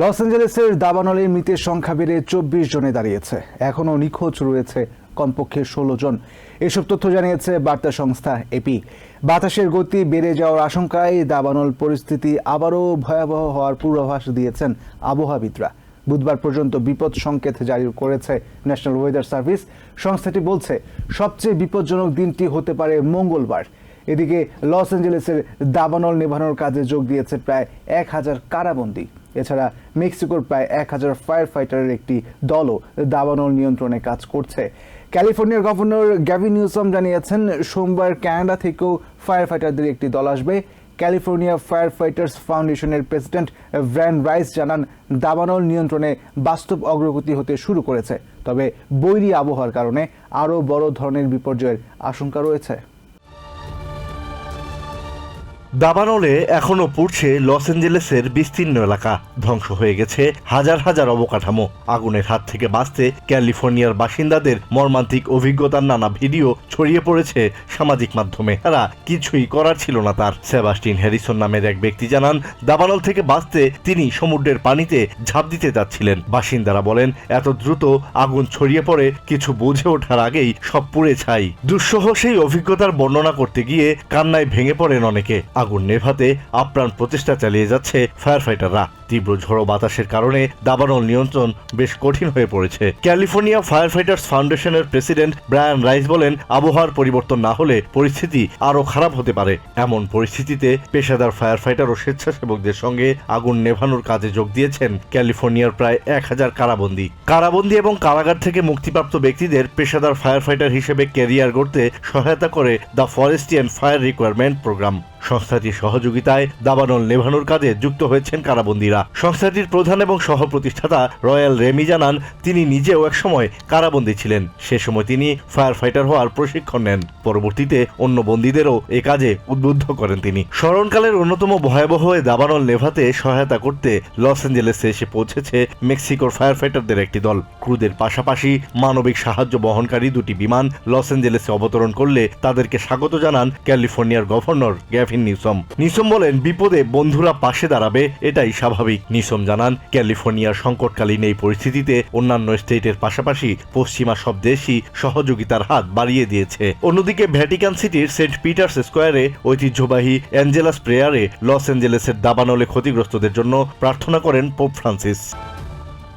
Loss অ্যাঞ্জেলেসের দাবানলের মৃতের সংখ্যা বেড়ে চব্বিশ জনে দাঁড়িয়েছে। এখনও নিখোঁজ রয়েছে কমপক্ষে ষোলো জন। এসব তথ্য জানিয়েছে বার্তা সংস্থা এপি। বাতাসের গতি বেড়ে যাওয়ার আশঙ্কায় দাবানল পরিস্থিতি আবারও ভয়াবহ হওয়ার পূর্বাভাস দিয়েছেন আবহাওয়াবিদরা। বুধবার পর্যন্ত বিপদ সংকেত জারি করেছে ন্যাশনাল ওয়েদার সার্ভিস। সংস্থাটি বলছে, সবচেয়ে বিপজ্জনক দিনটি হতে পারে মঙ্গলবার। এদিকে লস অ্যাঞ্জেলেসের দাবানল নেভানোর কাজে যোগ দিয়েছে প্রায় এক হাজার কারাবন্দী। এছাড়া মেক্সিকোর প্রায় এক হাজার ফায়ার ফাইটারের একটি দলও দাবানল নিয়ন্ত্রণে কাজ করছে। ক্যালিফোর্নিয়ার গভর্নর গ্যাভি নিউসম জানিয়েছেন, সোমবার কানাডা থেকেও ফায়ার ফাইটারদের একটি দল আসবে। ক্যালিফোর্নিয়া ফায়ার ফাইটার্স ফাউন্ডেশনের প্রেসিডেন্ট ভ্র্যান রাইস জানান, দাবানল নিয়ন্ত্রণে বাস্তব অগ্রগতি হতে শুরু করেছে। তবে বৈরী আবহাওয়ার কারণে আরও বড় ধরনের বিপর্যয়ের আশঙ্কা রয়েছে। দাবানলে এখনও পুড়ছে লস অ্যাঞ্জেলেসের বিস্তীর্ণ এলাকা। ধ্বংস হয়ে গেছে হাজার হাজার অবকাঠামো। আগুনের হাত থেকে বাঁচতে ক্যালিফোর্নিয়ার বাসিন্দাদের মর্মান্তিক অভিজ্ঞতার নানা ভিডিও ছড়িয়ে পড়েছে সামাজিক মাধ্যমে। তারা কিছুই করার ছিল না তার। সেবাস্টিন হ্যারিসন নামের এক ব্যক্তি জানান, দাবানল থেকে বাঁচতে তিনি সমুদ্রের পানিতে ঝাঁপ দিতে যাচ্ছিলেন। বাসিন্দারা বলেন, এত দ্রুত আগুন ছড়িয়ে পড়ে কিছু বুঝে ওঠার আগেই সব পুড়ে ছাই। দুঃসহ সেই অভিজ্ঞতার বর্ণনা করতে গিয়ে কান্নায় ভেঙে পড়েন অনেকে। আগুন নেভাতে আপ্রাণ প্রচেষ্টা চালিয়ে যাচ্ছে ফায়ার ফাইটাররা তীব্র ঝড়ো বাতাসের কারণে দাবানল নিয়ন্ত্রণ বেশ কঠিন হয়ে পড়েছে। ক্যালিফোর্নিয়া ফায়ার ফাইটার্স ফাউন্ডেশনের প্রেসিডেন্ট ব্রায়ান রাইস বলেন, আবহাওয়ার পরিবর্তন না হলে পরিস্থিতি আরও খারাপ হতে পারে। এমন পরিস্থিতিতে পেশাদার ফায়ার ফাইটার ও স্বেচ্ছাসেবকদের সঙ্গে আগুন নেভানোর কাজে যোগ দিয়েছেন ক্যালিফোর্নিয়ার প্রায় এক হাজার কারাবন্দী। কারাবন্দী এবং কারাগার থেকে মুক্তিপ্রাপ্ত ব্যক্তিদের পেশাদার ফায়ার ফাইটার হিসেবে ক্যারিয়ার গড়তে সহায়তা করে the forestian fire requirement program সংস্থাটির সহযোগিতায় দাবানল নেভানোর কাজে যুক্ত হয়েছেন কারাবন্দীরা। সংস্থাটির প্রধান এবং সহ প্রতিষ্ঠাতা রয়্যাল রেমি জানান, তিনি নিজেও একসময় কারাবন্দী ছিলেন। সে সময় তিনি ফায়ার ফাইটার হওয়ার প্রশিক্ষণ নেন। পরবর্তীতে অন্য বন্দীদেরও এ কাজে উদ্বুদ্ধ করেন তিনি। স্মরণকালের অন্যতম ভয়াবহ এ দাবানল নেভাতে সহায়তা করতে লস অ্যাঞ্জেলেসে এসে পৌঁছেছে মেক্সিকোর ফায়ার ফাইটারদের একটি দল। ক্রুদের পাশাপাশি মানবিক সাহায্য বহনকারী দুটি বিমান লস অ্যাঞ্জেলেসে অবতরণ করলে তাদেরকে স্বাগত জানান ক্যালিফোর্নিয়ার গভর্নর গ্যাভিন নিউসম। নিউসম বলেন, বিপদে বন্ধুরা পাশে দাঁড়াবে, এটাই স্বাভাবিক, নিউসম জানান। ক্যালিফোর্নিয়ার সংকটকালীন এই পরিস্থিতিতে অন্যান্য স্টেটের পাশাপাশি পশ্চিমা সব দেশই সহযোগিতার হাত বাড়িয়ে দিয়েছে। অন্যদিকে ভ্যাটিকান সিটির সেন্ট পিটার্স স্কোয়ারে ঐতিহ্যবাহী অ্যাঞ্জেলাস প্রেয়ারে লস অ্যাঞ্জেলেসের দাবানলে ক্ষতিগ্রস্তদের জন্য প্রার্থনা করেন Pope Francis.